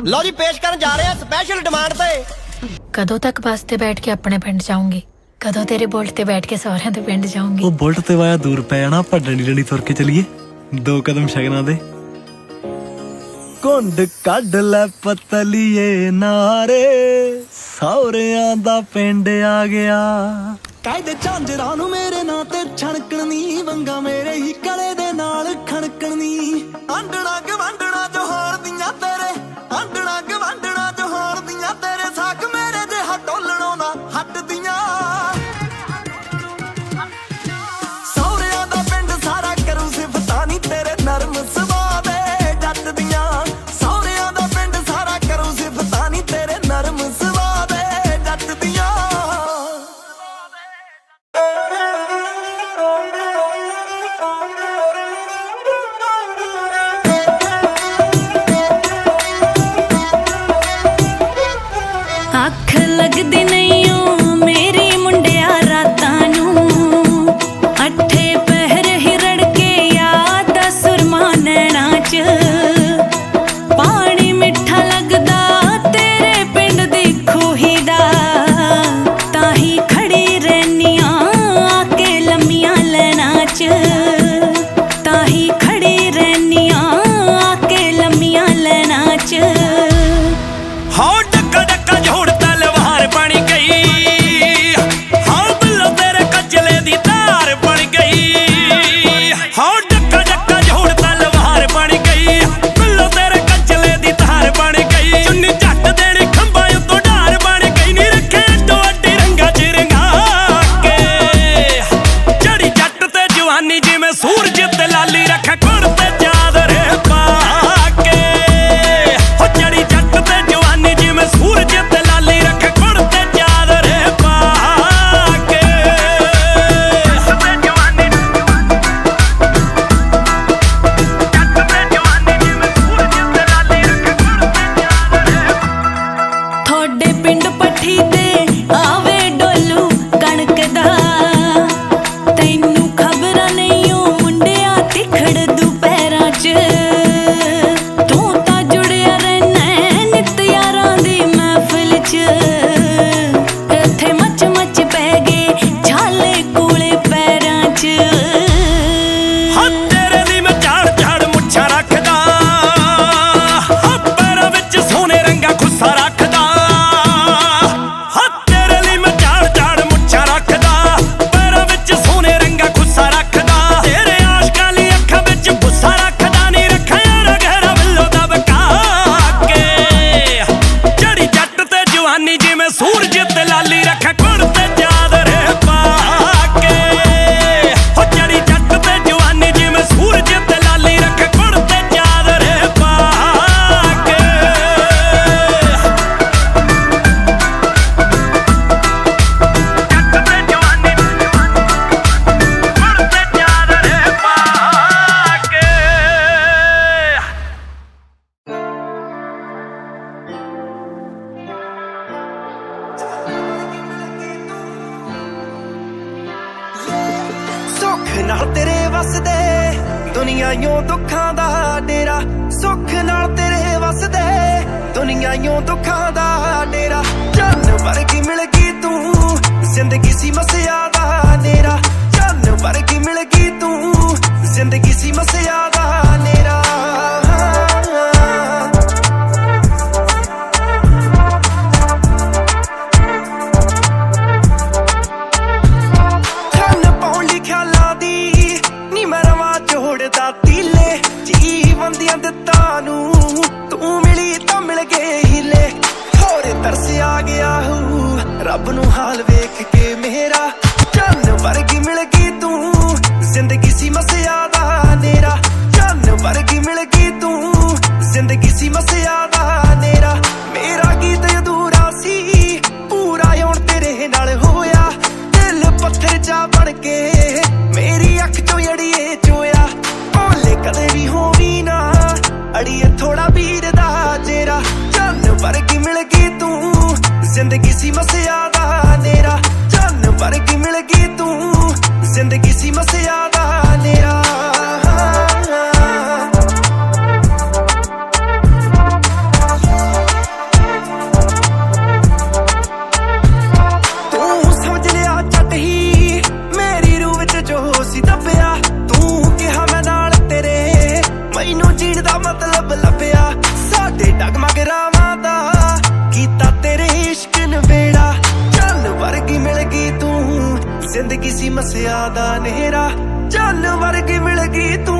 ਲੋ ਜੀ ਪੇਸ਼ ਕਰਨ ਜਾ ਰਹੇ ਹਾਂ ਸਪੈਸ਼ਲ ਡਿਮਾਂਡ ਤੇ। ਕਦੋਂ ਤੱਕ ਬੱਸ ਤੇ ਬੈਠ ਕੇ ਆਪਣੇ ਪਿੰਡ ਜਾਉਂਗੀ ਕਦੋਂ ਤੇਰੇ ਬੁਲਟ ਤੇ ਬੈਠ ਕੇ ਸਹੁਰਿਆਂ ਦੇ ਪਿੰਡ ਜਾਉਂਗੀ ਉਹ ਬੁਲਟ ਤੇ ਵਾਇਆ ਦੂਰ ਪੈ ਜਾਣਾ ਭੱਡਣ ਡੰਡੀ ਡੰਡੀ ਤੁਰ ਕੇ ਚਲੀਏ। ਦੋ ਕਦਮ ਸ਼ਗਨਾਂ ਦੇ। ਕੁੰਡ ਕੱਢ ਲੈ ਪਤਲੀਏ ਨਾਰੇ ਸੌਰਿਆਂ ਦਾ ਪਿੰਡ ਆ ਗਿਆ। ਕਾਇਦੇ ਝਾਂਜਰਾਂ ਨੂੰ ਮੇਰੇ ਨਾਂ ਤੇ ਛਣਕਣੀ ਵੰਗਾ ਮੇਰੇ ਹੀ ਕਲੇ ਦੇ ਨਾਲ ਖਣਕਣੀ ਆਂਡਣਾ ठीक ਸੁੱਖ ਨਾਲ ਤੇਰੇ ਵਸਦੇ ਦੁਨੀਆਇਓ ਦੁੱਖਾਂ ਦਾ ਡੇਰਾ ਸੁੱਖ ਨਾਲ ਤੇਰੇ ਵਸਦੇ ਦੁਨੀਆਇਓ ਦੁੱਖਾਂ ਦਾ ਡੇਰਾ। ਜਨ ਵਰਗੀ ਮਿਲ ਗਈ ਤੂੰ, ਜ਼ਿੰਦਗੀ ਸੀ ਮਸਿਆ ਦਾ ਡੇਰਾ ਜਨ ਵਰਗੀ ਮਿਲ ਗਈ ਤੂੰ, ਜ਼ਿੰਦਗੀ ਸੀ ਮਸਿਆ ਦਾ ਨੇਰਾ। ਰੱਬ ਨੂੰ ਹਾਲ ਵੇਖ ਕੇ ਮੇਰਾ ਚੰਨ ਵਰਗੀ ਮਿਲ ਗਈ ਤੂੰ। ਜ਼ਿੰਦਗੀ ਸੀ ਮਸਿਆ ਦਾ ਨੇਰਾ ਚੰਨ ਵਰਗੀ ਮਿਲ ਜ਼ਿੰਦਗੀ ਮਸਿਆ ਦਾ ਨੇਰਾ ਚੱਲ ਵਰਗੀ ਮਿਲ ਗਈ ਤੂੰ।